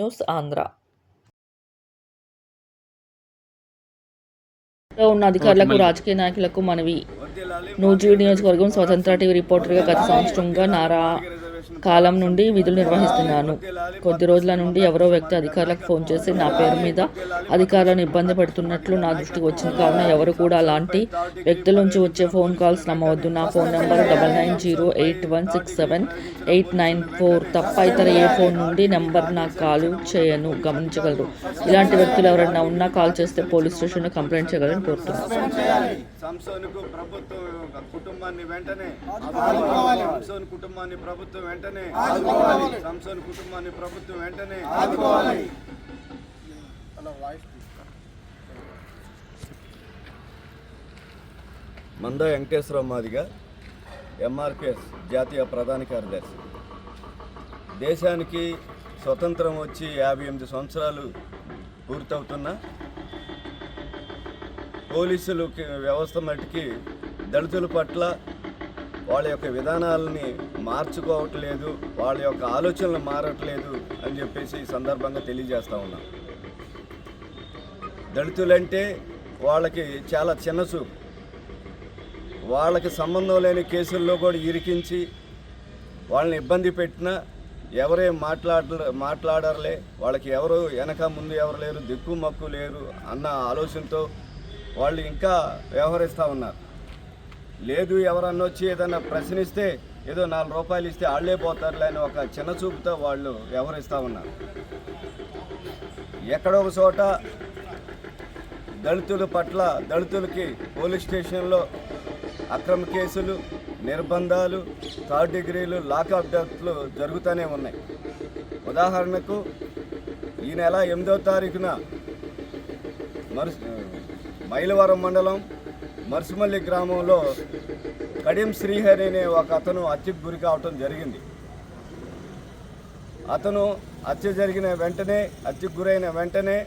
News Andhra ఉన్న అధికారులకు రాజకీయ నాయకులకు మనవి. నూజివీడు నియోజకవర్గం స్వతంత్ర టీవీ రిపోర్టర్గా గత సంవత్సరంగా నారా కాలం నుండి విధులు నిర్వహిస్తున్నాను. కొద్ది రోజుల నుండి ఎవరో వ్యక్తి అధికారులకు ఫోన్ చేసి నా పేరు మీద అధికారులను ఇబ్బంది పెడుతున్నట్లు నా దృష్టికి వచ్చింది. కావున ఎవరు కూడా అలాంటి వ్యక్తుల నుంచి వచ్చే ఫోన్ కాల్స్ నమ్మవద్దు. నా phone number double nine zero eight one six seven eight nine four తప్ప ఇతర ఏ ఫోన్ నుండి నెంబర్ నాకు కాల్ చేయను. గమనించగలరు. ఇలాంటి వ్యక్తులు ఎవరైనా ఉన్నా కాల్ చేస్తే పోలీస్ స్టేషన్లో కంప్లైంట్ చేయగలని కోరుతున్నాను. సంసోన్కు ప్రభుత్వం కుటుంబాన్ని వెంటనే సంసోన్ కుటుంబాన్ని ప్రభుత్వం వెంటనే సంసోన్ కుటుంబాన్ని ప్రభుత్వం వెంటనే మంద వెంకటేశ్వర మాదిగా ఎంఆర్పిఎస్ జాతీయ ప్రధాన కార్యదర్శి. దేశానికి స్వతంత్రం వచ్చి యాభై ఎనిమిది సంవత్సరాలు పూర్తవుతున్నా పోలీసులు వ్యవస్థ మట్టుకి దళితుల పట్ల వాళ్ళ యొక్క విధానాలని మార్చుకోవట్లేదు వాళ్ళ యొక్క ఆలోచనలు మారట్లేదు అని చెప్పేసి ఈ సందర్భంగా తెలియజేస్తూ ఉన్నాం. దళితులంటే వాళ్ళకి చాలా చిన్న చూపు. వాళ్ళకి సంబంధం లేని కేసుల్లో కూడా ఇరికించి వాళ్ళని ఇబ్బంది పెట్టినా ఎవరే మాట్లాడ మాట్లాడరులే వాళ్ళకి ఎవరు వెనక ముందు ఎవరు లేరు దిక్కు మక్కు లేరు అన్న ఆలోచనతో వాళ్ళు ఇంకా వ్యవహరిస్తూ ఉన్నారు. లేదు ఎవరన్నా వచ్చి ఏదన్నా ప్రశ్నిస్తే ఏదో నాలుగు రూపాయలు ఇస్తే వాళ్ళే పోతారులే అని ఒక చిన్న చూపుతో వాళ్ళు వ్యవహరిస్తూ ఉన్నారు. ఎక్కడో ఒక చోట దళితుల పట్ల దళితులకి పోలీస్ స్టేషన్లో అక్రమ కేసులు నిర్బంధాలు థర్డ్ డిగ్రీలు లాకప్ డెత్లు జరుగుతూనే ఉన్నాయి. ఉదాహరణకు ఈ నెల ఎనిమిదో తారీఖున మరు మైలవరం మండలం మరుసుమల్లి గ్రామంలో కడియం శ్రీహరి అనే ఒక అతను హత్యకు గురి కావటం జరిగింది. అతను హత్య జరిగిన వెంటనే హత్యకు గురైన వెంటనే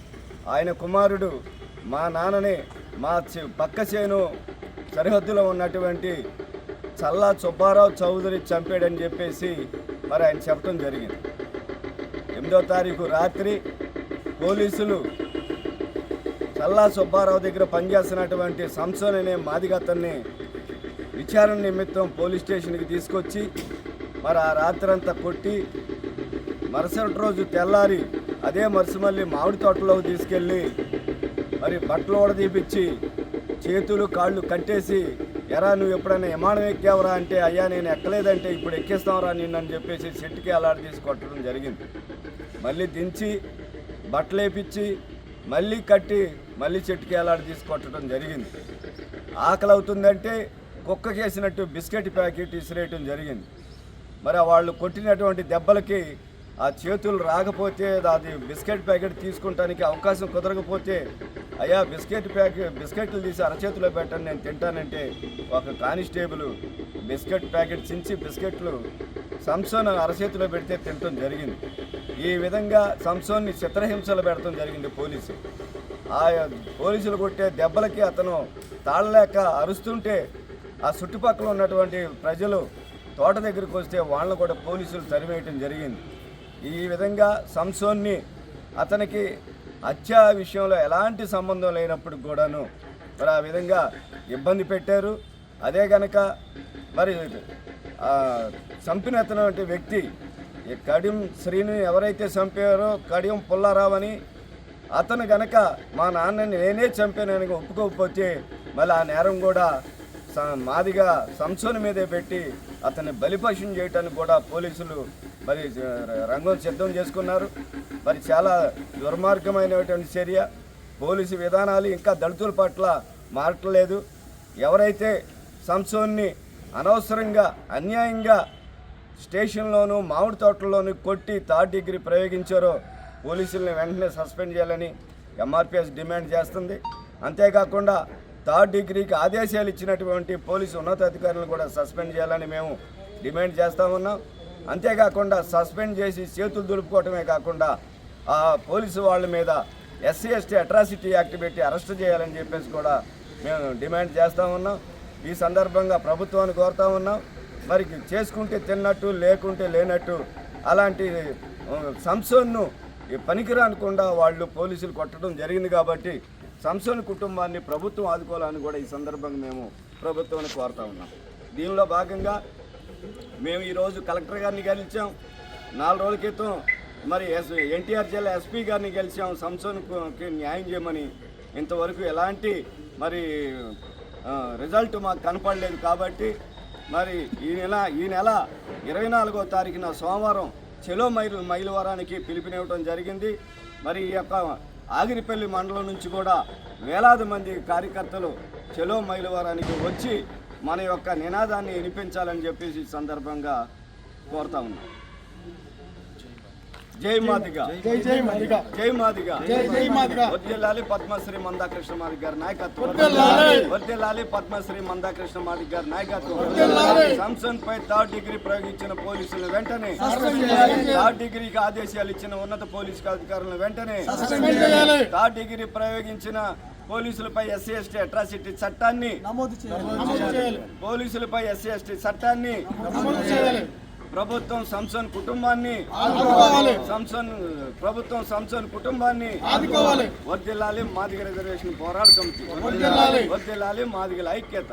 ఆయన కుమారుడు మా నాన్నని మా పక్క చేను సరిహద్దులో ఉన్నటువంటి చల్లా సుబ్బారావు చౌదరి చంపాడని చెప్పేసి మరి ఆయన చెప్పడం జరిగింది. ఎనిమిదో తారీఖు రాత్రి పోలీసులు చల్లా సుబ్బారావు దగ్గర పనిచేస్తున్నటువంటి సంసోన్ అనే మాదిగతన్ని విచారణ నిమిత్తం పోలీస్ స్టేషన్కి తీసుకొచ్చి మరి ఆ రాత్రంతా కొట్టి మరుసటి రోజు తెల్లారి అదే మరుసమల్లి మామిడి తోటలోకి తీసుకెళ్ళి మరి బట్టలు తీపిచ్చి చేతులు కాళ్ళు కట్టేసి ఎరా నువ్వు ఎప్పుడైనా విమానం ఎక్కావురా అంటే అయ్యా నేను ఎక్కలేదంటే ఇప్పుడు ఎక్కేస్తావరా నిన్ను అని చెప్పేసి చెట్టుకి అలాడ తీసి కొట్టడం జరిగింది. మళ్ళీ దించి బట్టలు వేపించి మళ్ళీ కట్టి మళ్ళీ చెట్టుకి ఎలాడి తీసుకొట్టడం జరిగింది. ఆకలి అవుతుందంటే కుక్క చేసినట్టు బిస్కెట్ ప్యాకెట్ ఇసిరేయటం జరిగింది. మరి వాళ్ళు కొట్టినటువంటి దెబ్బలకి ఆ చేతులు రాకపోతే అది బిస్కెట్ ప్యాకెట్ తీసుకుంటానికి అవకాశం కుదరకపోతే అయ్యా బిస్కెట్ ప్యాకెట్ బిస్కెట్లు తీసి అరచేతిలో పెట్టండి నేను తింటానంటే ఒక కానిస్టేబుల్ బిస్కెట్ ప్యాకెట్ చించి బిస్కెట్లు సంసోన్ అరచేతిలో పెడితే తినటం జరిగింది. ఈ విధంగా సంసోన్ని చిత్రహింసలు పెడటం జరిగింది పోలీసు. ఆ పోలీసులు కొట్టే దెబ్బలకి అతను తాళలేక అరుస్తుంటే ఆ చుట్టుపక్కల ఉన్నటువంటి ప్రజలు తోట దగ్గరికి వస్తే వాళ్ళని కూడా పోలీసులు తరివేయటం జరిగింది. ఈ విధంగా సంసోన్ని అతనికి హత్య విషయంలో ఎలాంటి సంబంధం లేనప్పుడు కూడాను మరి ఆ విధంగా ఇబ్బంది పెట్టారు. అదే గనక మరి చంపినతను వంటి వ్యక్తి ఈ కడియం శ్రీని ఎవరైతే చంపారో కడియం పుల్లారావని అతను గనక మా నాన్నని నేనే చంపానని ఒప్పుకోకపోతే మళ్ళీ ఆ నేరం కూడా మాదిగా సంసోని మీదే పెట్టి అతన్ని బలిపశం చేయటానికి కూడా పోలీసులు మరి రంగం సిద్ధం చేసుకున్నారు. మరి చాలా దుర్మార్గమైనటువంటి చర్య. పోలీసు విధానాలు ఇంకా దళితుల పట్ల మారట్లేదు ఎవరైతే సంసోన్ని అనవసరంగా అన్యాయంగా స్టేషన్లోను మామిడి తోటల్లోనూ కొట్టి థర్డ్ డిగ్రీ ప్రయోగించారో పోలీసుల్ని వెంటనే సస్పెండ్ చేయాలని ఎంఆర్పిఎస్ డిమాండ్ చేస్తుంది. అంతేకాకుండా థర్డ్ డిగ్రీకి ఆదేశాలు ఇచ్చినటువంటి పోలీసు ఉన్నతాధికారులను కూడా సస్పెండ్ చేయాలని మేము డిమాండ్ చేస్తా ఉన్నాం. అంతేకాకుండా సస్పెండ్ చేసి చేతులు దులుపుకోవటమే కాకుండా ఆ పోలీసు వాళ్ళ మీద ఎస్సీ ఎస్టీ అట్రాసిటీ యాక్ట్ పెట్టి అరెస్ట్ చేయాలని చెప్పేసి కూడా మేము డిమాండ్ చేస్తూ ఉన్నాం. ఈ సందర్భంగా ప్రభుత్వాన్ని కోరుతా ఉన్నాం. మరి చేసుకుంటే తిన్నట్టు లేకుంటే లేనట్టు అలాంటి సంసోన్ను పనికిరానకుండా వాళ్ళు పోలీసులు కొట్టడం జరిగింది కాబట్టి సంసోన్ కుటుంబాన్ని ప్రభుత్వం ఆదుకోవాలని కూడా ఈ సందర్భంగా మేము ప్రభుత్వాన్ని కోరుతా ఉన్నాం. దీనిలో భాగంగా మేము ఈరోజు కలెక్టర్ గారిని గెలిచాం. నాలుగు రోజుల క్రితం మరి ఎస్ ఎన్టీఆర్ జిల్లా ఎస్పీ గారిని గెలిచాం. సంసోన్కి న్యాయం చేయమని ఇంతవరకు ఎలాంటి మరి రిజల్ట్ మాకు కనపడలేదు కాబట్టి మరి ఈ నెల ఈ నెల ఇరవై నాలుగో తారీఖున సోమవారం చెలో మైలు మైలవరానికి పిలుపునివ్వడం జరిగింది. మరి ఈ యొక్క ఆగిరిపల్లి మండలం నుంచి కూడా వేలాది మంది కార్యకర్తలు చెలో మైలవరానికి వచ్చి మన యొక్క నినాదాన్ని వినిపించాలని చెప్పేసి సందర్భంగా కోరుతా ఉన్నాం. జై మాదిగా. జై జై మదిగా. జై మాదిగా. జై జై మాదిగా. వర్దిల్లాలి పద్మశ్రీ మందాకృష్ణ మాదిగ గారి నాయకత్వం. వర్దిల్లాలి పద్మశ్రీ మందాకృష్ణ మాదిగ గారి నాయకత్వం. సంసన్ పై థర్డ్ డిగ్రీ ప్రయోగించిన పోలీసులు వెంటనే. థర్డ్ డిగ్రీకి ఆదేశాలు ఇచ్చిన ఉన్నత పోలీసు అధికారులను వెంటనే థర్డ్ డిగ్రీ ప్రయోగించిన పోలీసులపై ఎస్సీ ఎస్టీ అట్రాసిటీ చట్టాన్ని నమోదు చేయాలి. పోలీసులపై ఎస్సీ ఎస్టీ చట్టాన్ని నమోదు చేయాలి. ప్రభుత్వం సంసన్ కుటుంబాన్ని ఆదుకోవాలి. సంసన్ ప్రభుత్వం సంసన్ కుటుంబాన్ని ఆదుకోవాలి. వర్దిల్లాలి. మాదిగ రిజర్వేషన్ పోరాట సమితి. వర్దిల్లాలి. మాదిగల ఐక్యత.